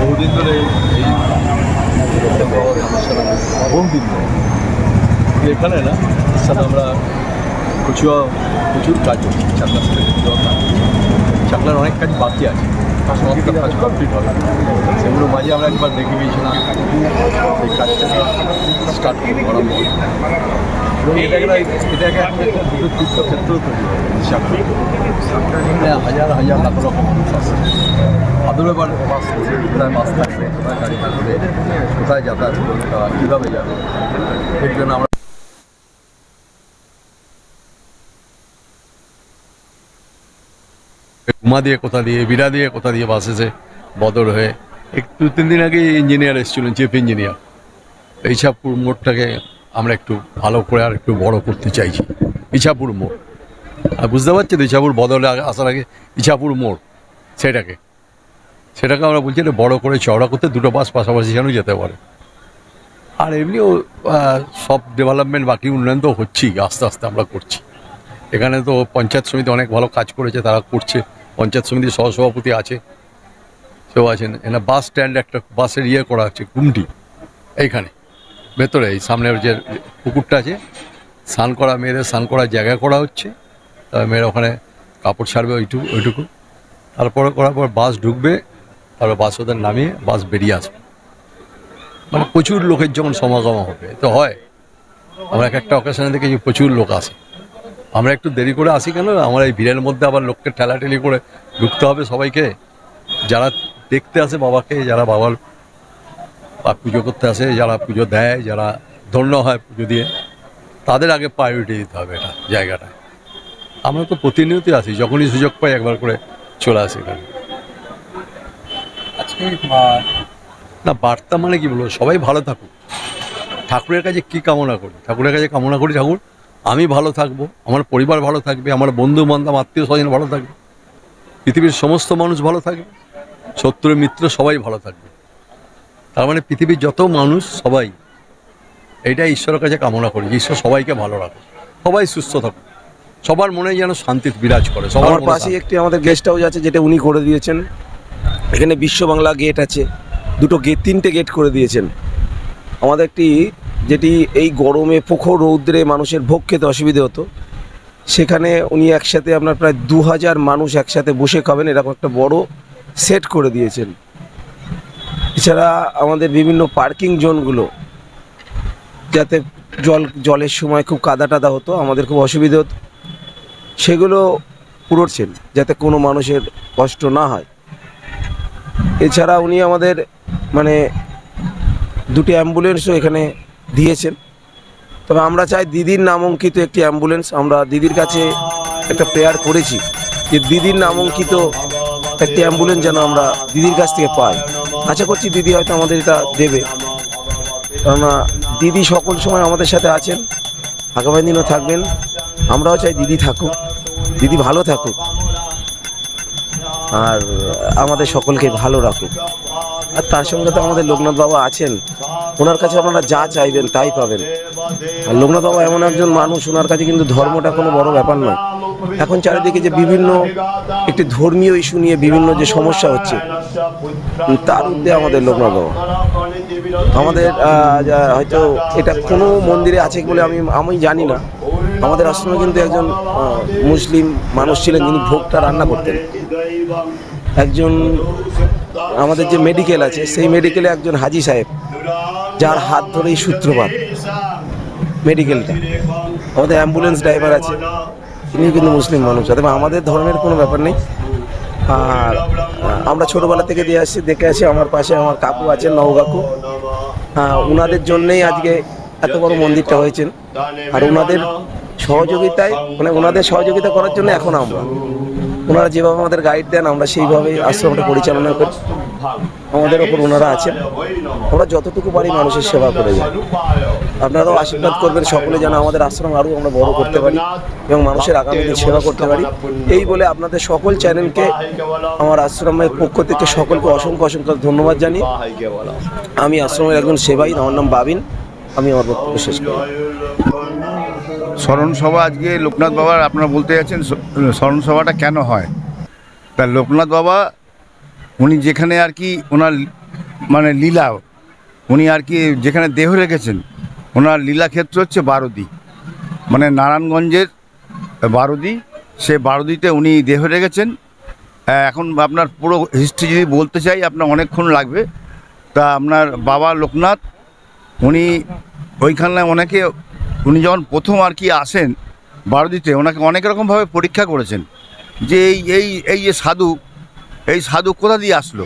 বহুদিন ধরে এই বহুদিন এখানে না, সাথে আমরা প্রচুর প্রচুর কাজ করছি চাকলার সাথে কাজ চাকলার অনেক কাজ বাকি আছে, সমস্ত কাজ কমপ্লিট হবে। সেগুলো মাঝে আমরা একবার দেখে গিয়েছিলাম। সেই কাজটা স্টার্ট করা এটাকে একটা দুটো তীর্থক্ষেত্র তৈরি হবে চাকরি উমা দিয়ে কোথা দিয়ে, বিড়া দিয়ে কোথা দিয়ে বাস এসে বদর হয়ে একটু তিন দিন আগে ইঞ্জিনিয়ার এসেছিলেন চিফ ইঞ্জিনিয়ার ইছাপুর মোড়টাকে আমরা একটু ভালো করে আর একটু বড় করতে চাইছি। ইছাপুর মোড়। আর বুঝতে পারছি তো ইছাপুর বদলে আসার আগে ইছাপুর মোড়, সেটাকে। সেটাকে আমরা বলছি এটা বড় করে চওড়া করতে দুটো বাস পাশাপাশি যেন যেতে পারে। আর এমনিও সব ডেভেলপমেন্ট বাকি উন্নয়ন তো হচ্ছেই, আস্তে আস্তে আমরা করছি। এখানে তো পঞ্চায়েত সমিতি অনেক ভালো কাজ করেছে, তারা করছে। পঞ্চায়েত সমিতির সহসভাপতি আছে, সেও আছেন। এখানে বাস স্ট্যান্ড একটা বাসের ইয়ে করা হচ্ছে গুমটি, এইখানে, ভেতরে, এই সামনের যে পুকুরটা আছে। স্নান করা, মেয়েদের স্নান করার জায়গা করা হচ্ছে। মেয়েরা ওখানে কাপড় ছাড়বে ওইটুকু ওইটুকু। তারপরে করার পর বাস ঢুকবে, তারপর বাস ওদের নামিয়ে বাস বেরিয়ে আসবে। মানে প্রচুর লোকের যখন সমাগম হবে তো হয়। আমরা এক একটা অকেশনে দেখেছি প্রচুর লোক আসে। আমরা একটু দেরি করে আসি কেন? আমরা এই ভিড়ের মধ্যে আবার লোককে ঠেলাঠেলি করে ঢুকতে হবে সবাইকে। যারা দেখতে আসে বাবাকে, যারা বাবার পুজো করতে আসে, যারা পুজো দেয়, যারা ধন্য হয় পুজো দিয়ে, তাদের আগে প্রায়োরিটি দিতে হবে এটা জায়গাটা আমরা তো প্রতিনিয়তই আসি যখনই সুযোগ পাই একবার করে চলে আসি এখানে। আজকে না বার্তা মানে কি বলব? সবাই ভালো থাকুক। ঠাকুরের কাছে কি কামনা করি? ঠাকুরের কাছে কামনা করি ঠাকুর আমি ভালো থাকব আমার পরিবার ভালো থাকবে আমার বন্ধু বান্ধব আত্মীয় স্বজন ভালো থাকবে পৃথিবীর সমস্ত মানুষ ভালো থাকবে শত্রু মিত্র সবাই ভালো থাকবে। তার মানে পৃথিবীর যত মানুষ সবাই এইটা ঈশ্বরের কাছে কামনা করি ঈশ্বর সবাইকে ভালো রাখে সবাই সুস্থ থাকুক। সবার মনে যেন শান্তি বিরাজ করে সবার পাশেই একটি আমাদের গেস্ট হাউস আছে যেটা উনি করে দিয়েছেন। এখানে বিশ্ব বাংলা গেট আছে দুটো গেট তিনটে গেট করে দিয়েছেন। আমাদের একটি যেটি এই গরমে প্রখর রৌদ্রে মানুষের ভোগ খেতে অসুবিধে হতো। সেখানে উনি একসাথে আপনার প্রায় দু হাজার মানুষ একসাথে বসে খাবেন এরকম একটা বড় সেট করে দিয়েছেন। এছাড়া আমাদের বিভিন্ন পার্কিং জোনগুলো যাতে জল জলের সময় খুব কাদা টাদা হতো আমাদের খুব অসুবিধে হতো। সেগুলো পুরোচ্ছেন যাতে কোনো মানুষের কষ্ট না হয়। এছাড়া উনি আমাদের মানে দুটি অ্যাম্বুলেন্সও এখানে দিয়েছেন। তবে আমরা চাই দিদির নামাঙ্কিত একটি অ্যাম্বুলেন্স। আমরা দিদির কাছে একটা প্রেয়ার করেছি যে দিদির নামাঙ্কিত একটি অ্যাম্বুলেন্স যেন আমরা দিদির কাছ থেকে পাই। আশা করছি দিদি হয়তো আমাদের এটা দেবে। কেননা দিদি সকল সময় আমাদের সাথে আছেন। আগামী দিনও থাকবেন। আমরাও চাই দিদি থাকুক, দিদি ভালো থাকুক, আর আমাদের সকলকে ভালো রাখুক। আর তার সঙ্গে তো আমাদের লোকনাথ বাবা আছেন, ওনার কাছে আপনারা যা চাইবেন তাই পাবেন। আর লোকনাথ বাবা এমন একজন মানুষ, ওনার কাছে কিন্তু ধর্মটা কোনো বড় ব্যাপার নয়। এখন চারিদিকে যে বিভিন্ন একটি ধর্মীয় ইস্যু নিয়ে বিভিন্ন যে সমস্যা হচ্ছে তার উদ্দে আমাদের লোকনাথ বাবা। আমাদের হয়তো এটা কোনো মন্দিরে আছে বলে আমি আমি জানি না। আমাদের আশ্রমে কিন্তু একজন মুসলিম মানুষ ছিলেন যিনি ভোগটা রান্না করতেন। একজন আমাদের যে মেডিকেল আছে, সেই মেডিকেলে একজন হাজি সাহেব, যার হাত ধরেই সূত্রপাত মেডিকেলটা আমাদের অ্যাম্বুলেন্স ড্রাইভার আছে, তিনিও কিন্তু মুসলিম মানুষ তবে আমাদের ধর্মের কোনো ব্যাপার নেই। আর আমরা ছোটোবেলা থেকে দিয়ে আসছি, দেখে আসি আমার পাশে আমার কাকু আছেন নব কাকু হ্যাঁ ওনাদের জন্যেই আজকে এত বড় মন্দিরটা হয়েছেন। আর ওনাদের সহযোগিতায় মানে ওনাদের সহযোগিতা করার জন্য এখন আমরা। ওনারা যেভাবে আমাদের গাইড দেন আমরা সেইভাবেই আশ্রমটা পরিচালনা করি। আমাদের ওপর ওনারা আছেন। আমরা যতটুকু পারি মানুষের সেবা করে যাই। আপনারাও আশীর্বাদ করবেন সকলে যেন আমাদের আশ্রম আরও আমরা বড় করতে পারি এবং মানুষের আগামী দিন সেবা করতে পারি। এই বলে আপনাদের সকল চ্যানেলকে আমার আশ্রমের পক্ষ থেকে সকলকে অসংখ্য অসংখ্য ধন্যবাদ জানিয়ে আমি আশ্রমের একজন সেবাই আমার নাম বাবিন। আমি আমার বক্তব্য শেষ করি। স্মরণ সভা আজকে লোকনাথ বাবার, আপনারা বলতে যাচ্ছেন স্মরণ সভাটা কেন হয়? তা লোকনাথ বাবা, উনি যেখানে আর কি ওনার মানে লীলা, উনি আর কি যেখানে দেহ রেখেছেন, ওনার লীলাক্ষেত্র হচ্ছে বারুদি। মানে নারায়ণগঞ্জের বারুদি, সে বারুদিতে উনি দেহ রেখেছেন। এখন আপনার পুরো হিস্ট্রি যদি বলতে চাই, আপনার অনেকক্ষণ লাগবে। তা আপনার বাবা লোকনাথ উনি ওইখানে অনেকে উনি যখন প্রথম আর কি আসেন বারুদিতে, ওনাকে অনেক রকমভাবে পরীক্ষা করেছেন যে এই এই এই যে সাধু, এই সাধু কোথা দিয়ে আসলো?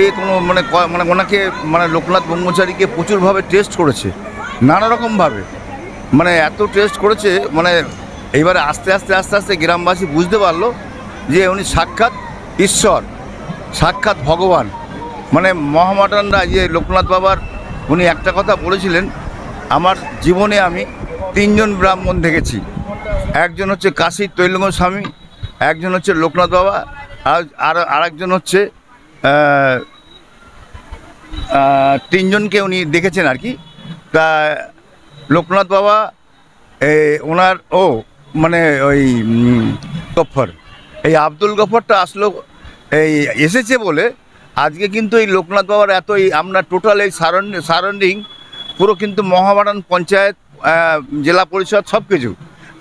এ কোনো মানে মানে ওনাকে মানে লোকনাথ ব্রহ্মচারীকে প্রচুরভাবে টেস্ট করেছে, নানা রকমভাবে। মানে এত টেস্ট করেছে মানে এইবারে আস্তে আস্তে আস্তে আস্তে গ্রামবাসী বুঝতে পারল যে উনি সাক্ষাৎ ঈশ্বর, সাক্ষাৎ ভগবান। মানে মহামাটানরা যে লোকনাথ বাবার উনি একটা কথা বলেছিলেন, আমার জীবনে আমি তিনজন ব্রাহ্মণ দেখেছি। একজন হচ্ছে কাশী তৈলঙ্গ স্বামী একজন হচ্ছে লোকনাথ বাবা, আর আর একজন হচ্ছে তিনজনকে উনি দেখেছেন আর কি। তা লোকনাথ বাবা ওনার, ও মানে ওই গফর। এই আব্দুল গফরটা আসলো, এই, এসেছে বলে আজকে কিন্তু এই লোকনাথ বাবার এতই আমরা টোটাল এই সারাউন্ডিং পুরো কিন্তু মহামারান পঞ্চায়েত জেলা পরিষদ সব কিছু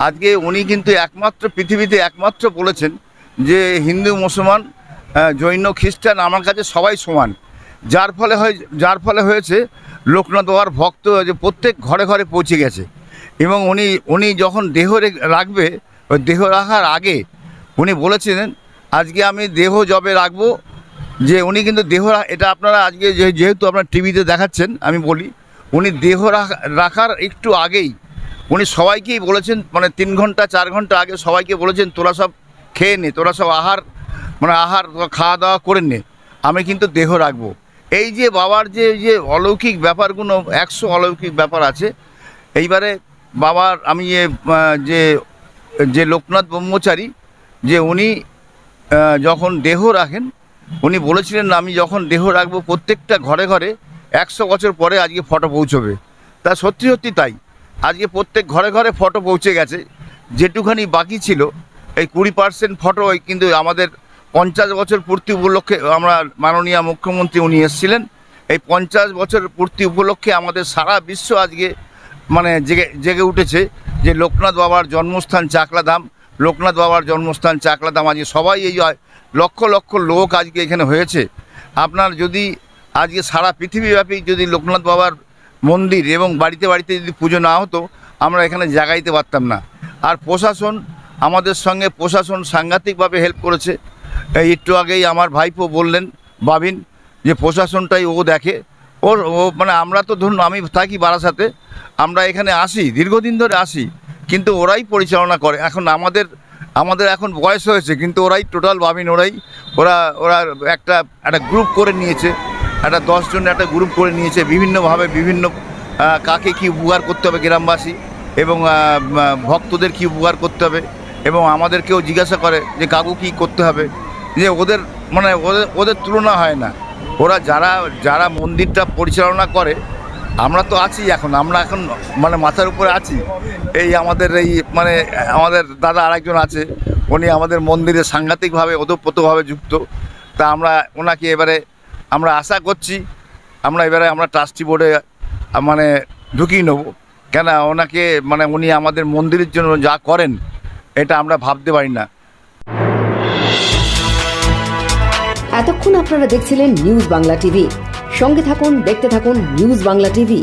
আজকে উনি কিন্তু একমাত্র পৃথিবীতে একমাত্র বলেছেন যে হিন্দু, মুসলমান জৈন, খ্রিস্টান আমার কাছে সবাই সমান। যার ফলে হয়, যার ফলে হয়েছে লোকনাথ বাবার ভক্ত যে প্রত্যেক ঘরে ঘরে পৌঁছে গেছে। এবং উনি উনি যখন দেহ রাখবে, ওই দেহ রাখার আগে উনি বলেছিলেন, আজকে আমি দেহ জবে রাখব যে উনি কিন্তু দেহ এটা আপনারা আজকে যেহেতু আপনার টিভিতে দেখাচ্ছেন, আমি বলি, উনি দেহ রাখা- রাখার একটু আগেই উনি সবাইকেই বলেছেন মানে তিন ঘণ্টা, চার ঘণ্টা আগে সবাইকে বলেছেন, তোরা সব খেয়ে নে, তোরা সব আহার মানে আহার খাওয়া দাওয়া করে নে, আমি কিন্তু দেহ রাখব। এই যে বাবার যে যে অলৌকিক ব্যাপারগুলো, একশো অলৌকিক ব্যাপার আছে, এইবারে বাবার আমি যে যে লোকনাথ ব্রহ্মচারী, যে উনি যখন দেহ রাখেন উনি বলেছিলেন না আমি যখন দেহ রাখব প্রত্যেকটা ঘরে ঘরে, একশো বছর পরে আজকে ফটো পৌঁছবে। তা সত্যি সত্যি তাই। আজকে প্রত্যেক ঘরে ঘরে ফটো পৌঁছে গেছে। যেটুখানি বাকি ছিল, এই কুড়ি পার্সেন্ট ফটো কিন্তু আমাদের পঞ্চাশ বছর পূর্তি উপলক্ষে আমরা মাননীয় মুখ্যমন্ত্রী উনি এসেছিলেন। এই পঞ্চাশ বছর পূর্তি উপলক্ষে আমাদের সারা বিশ্ব আজকে মানে জেগে জেগে উঠেছে যে লোকনাথ বাবার জন্মস্থান চাকলাধাম। লোকনাথ বাবার জন্মস্থান চাকলাধাম আজকে সবাই এই লক্ষ লক্ষ লোক আজকে এখানে হয়েছে। আপনার যদি আজকে সারা পৃথিবীব্যাপী যদি লোকনাথ বাবার মন্দির এবং বাড়িতে বাড়িতে যদি পুজো না হতো, আমরা এখানে জাগাইতে পারতাম না। আর প্রশাসন আমাদের সঙ্গে প্রশাসন সাংঘাতিকভাবে হেল্প করেছে। একটু আগেই আমার ভাইপো বললেন, বাবিন, যে প্রশাসনটাই ও দেখে। ওর ও মানে আমরা তো ধরুন, আমি থাকি বারাসাতে, আমরা এখানে আসি, দীর্ঘদিন ধরে আসি। কিন্তু ওরাই পরিচালনা করে। এখন আমাদের আমাদের এখন বয়স হয়েছে, কিন্তু ওরাই টোটাল ভাবিন, ওরাই, ওরা ওরা একটা একটা গ্রুপ করে নিয়েছে, একটা দশজন একটা গ্রুপ করে নিয়েছে, বিভিন্নভাবে বিভিন্ন কাকে কী উপকার করতে হবে গ্রামবাসী এবং ভক্তদের কী উপকার করতে হবে এবং আমাদেরকেও জিজ্ঞাসা করে যে কাকু কী করতে হবে। যে ওদের মানে ওদের ওদের তুলনা হয় না। ওরা যারা যারা মন্দিরটা পরিচালনা করে আমরা তো আছি এখন, আমরা এখন মানে মাথার উপরে আছি। এই আমাদের এই মানে আমাদের দাদা আরেকজন আছে, উনি আমাদের মন্দিরে সাংঘাতিকভাবে, ওতপ্রোতভাবে যুক্ত। তা আমরা ওনাকে এবারে আমরা আশা করছি, আমরা এবারে আমরা ট্রাস্টি বোর্ডে মানে ঢুকিয়ে নেব। কেন ওনাকে মানে উনি আমাদের মন্দিরের জন্য যা করেন, এটা আমরা ভাবতে পারি না। এতক্ষণ আপনারা দেখছিলেন নিউজ বাংলা টিভি। সঙ্গে থাকুন দেখতে থাকুন নিউজ বাংলা টিভি